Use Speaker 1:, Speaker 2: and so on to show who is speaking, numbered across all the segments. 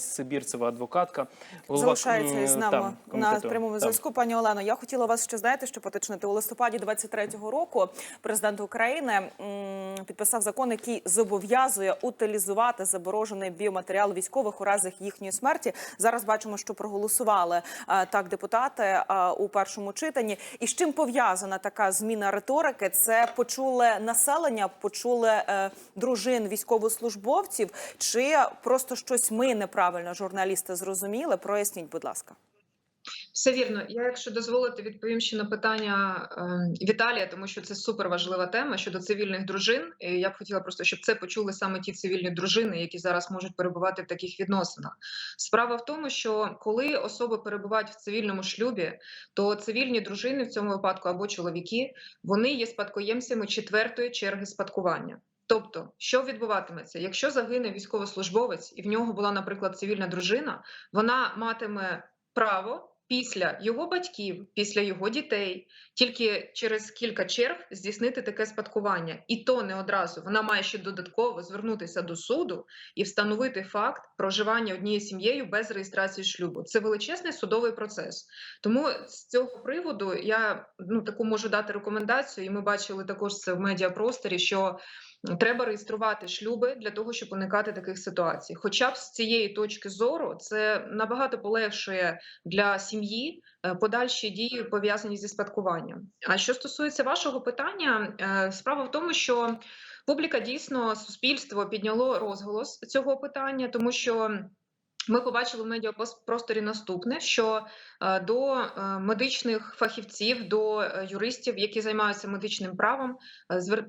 Speaker 1: Сибірцева, адвокатка. голова,
Speaker 2: Залишається із нами
Speaker 1: там,
Speaker 2: на прямому зв'язку. Пані Олено, я хотіла вас ще знаєте, що поточнити у листопаді 23-го року. Президент України м, підписав закон, який зобов'язує утилізувати заборожений біоматеріал військових у разі їхньої смерті. Зараз бачимо, що проголосували е, так депутати е, у першому читанні. І з чим пов'язана така зміна риторики? Це почули населення, почули е, дружин військовослужбовців, чи просто щось ми неправильно журналісти зрозуміли? Проясніть, будь ласка.
Speaker 3: Все вірно. Я, якщо дозволите, відповім ще на питання е, Віталія, тому що це супер важлива тема щодо цивільних дружин. І я б хотіла просто, щоб це почули саме ті цивільні дружини, які зараз можуть перебувати в таких відносинах. Справа в тому, що коли особи перебувають в цивільному шлюбі, то цивільні дружини в цьому випадку або чоловіки вони є спадкоємцями четвертої черги спадкування. Тобто, що відбуватиметься, якщо загине військовослужбовець і в нього була, наприклад, цивільна дружина, вона матиме право після його батьків, після його дітей, тільки через кілька черг здійснити таке спадкування, і то не одразу. Вона має ще додатково звернутися до суду і встановити факт проживання однією сім'єю без реєстрації шлюбу. Це величезний судовий процес. Тому з цього приводу я ну таку можу дати рекомендацію, і ми бачили також це в медіапросторі, що Треба реєструвати шлюби для того, щоб уникати таких ситуацій. Хоча б з цієї точки зору це набагато полегшує для сім'ї е, подальші дії пов'язані зі спадкуванням. А що стосується вашого питання, е, справа в тому, що публіка дійсно суспільство підняло розголос цього питання, тому що. Ми побачили в медіапросторі наступне: що е, до е, медичних фахівців, до е, юристів, які займаються медичним правом,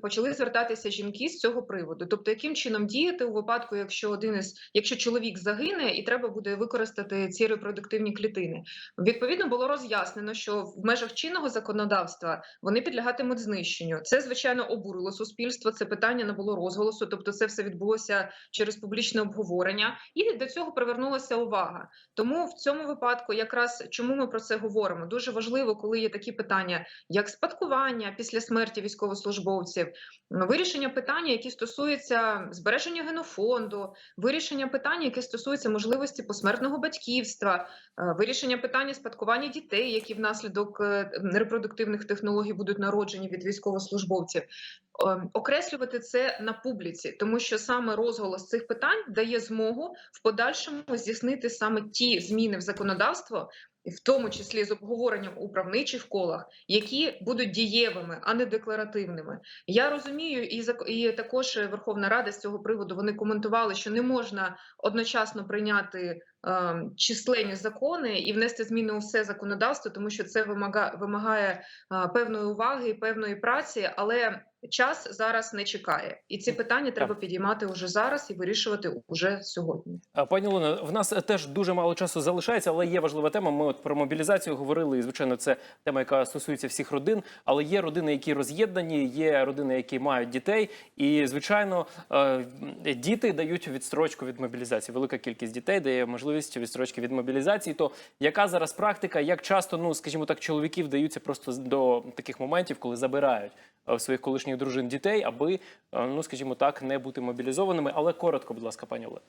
Speaker 3: почали звертатися жінки з цього приводу. Тобто, яким чином діяти у випадку, якщо один із якщо чоловік загине, і треба буде використати ці репродуктивні клітини. Відповідно було роз'яснено, що в межах чинного законодавства вони підлягатимуть знищенню. Це звичайно обурило суспільство. Це питання набуло розголосу. Тобто, це все відбулося через публічне обговорення, і до цього привернулася увага. Тому в цьому випадку, якраз чому ми про це говоримо, дуже важливо, коли є такі питання, як спадкування після смерті військовослужбовців, вирішення питання, які стосуються збереження генофонду, вирішення питання, яке стосується можливості посмертного батьківства, е, вирішення питання спадкування дітей, які внаслідок е, репродуктивних технологій будуть народжені від військовослужбовців. Е, Окреслювати це на публіці, тому що саме розголос цих питань дає змогу в подальшому здійснити саме ті зміни в законодавство, в тому числі з обговоренням у правничих колах, які будуть дієвими, а не декларативними. Я розумію, і і також Верховна Рада з цього приводу вони коментували, що не можна одночасно прийняти е, численні закони і внести зміни у все законодавство, тому що це вимага, вимагає е, певної уваги і певної праці, але час зараз не чекає, і ці питання треба підіймати уже зараз і вирішувати уже сьогодні.
Speaker 1: Пані Олено, в нас теж дуже мало часу залишається, але є важлива тема. Ми от про мобілізацію говорили, і звичайно, це тема, яка стосується всіх родин. Але є родини, які роз'єднані, є родини, які мають дітей. І звичайно, е, діти дають відстрочку від мобілізації. Велика кількість дітей дає можливість відстрочки від мобілізації. То яка зараз практика? Як часто, ну скажімо так, чоловіки вдаються просто до таких моментів, коли забирають е, своїх колишніх дружин дітей, аби е, ну скажімо так, не бути мобілізованими. Але коротко, будь ласка, пані Олено.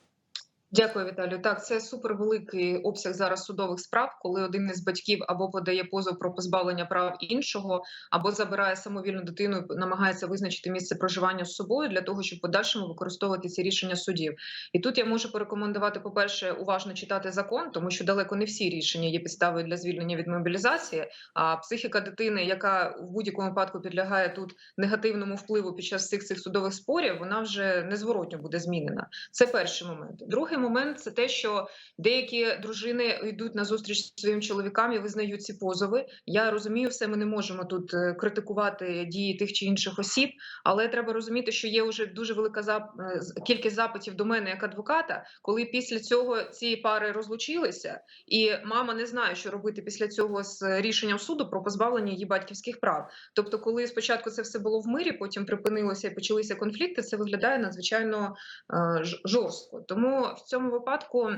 Speaker 3: Дякую, Віталію. Так, це супервеликий обсяг зараз судових справ, коли один із батьків або подає позов про позбавлення прав іншого, або забирає самовільну дитину, і намагається визначити місце проживання з собою для того, щоб подальшому використовувати ці рішення судів. І тут я можу порекомендувати, по-перше, уважно читати закон, тому що далеко не всі рішення є підставою для звільнення від мобілізації. А психіка дитини, яка в будь-якому випадку підлягає тут негативному впливу під час всіх цих судових спорів, вона вже незворотньо буде змінена. Це перший момент. Другий момент це те, що деякі дружини йдуть на зустріч своїм чоловікам і визнають ці позови. Я розумію, все ми не можемо тут е, критикувати дії тих чи інших осіб, але треба розуміти, що є вже дуже велика зап... е, кількість запитів до мене як адвоката, коли після цього ці пари розлучилися, і мама не знає, що робити після цього з рішенням суду про позбавлення її батьківських прав. Тобто, коли спочатку це все було в мирі, потім припинилося і почалися конфлікти, це виглядає надзвичайно е, жорстко. Тому цьому випадку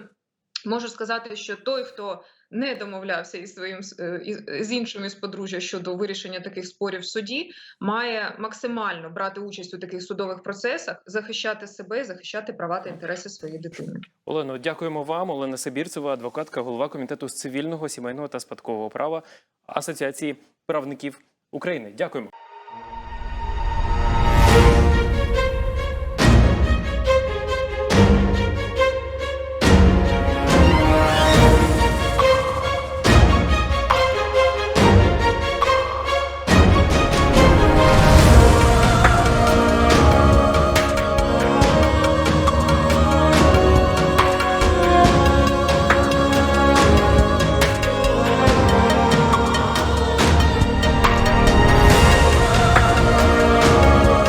Speaker 3: Можу сказати, що той, хто не домовлявся із своїм е, з іншими з подружжя щодо вирішення таких спорів в суді, має максимально брати участь у таких судових процесах, захищати себе, захищати права та інтереси своєї дитини.
Speaker 1: Олено, дякуємо вам. Олена Сабірцева, адвокатка, голова комітету з цивільного, сімейного та спадкового права Асоціації правників України. Дякуємо.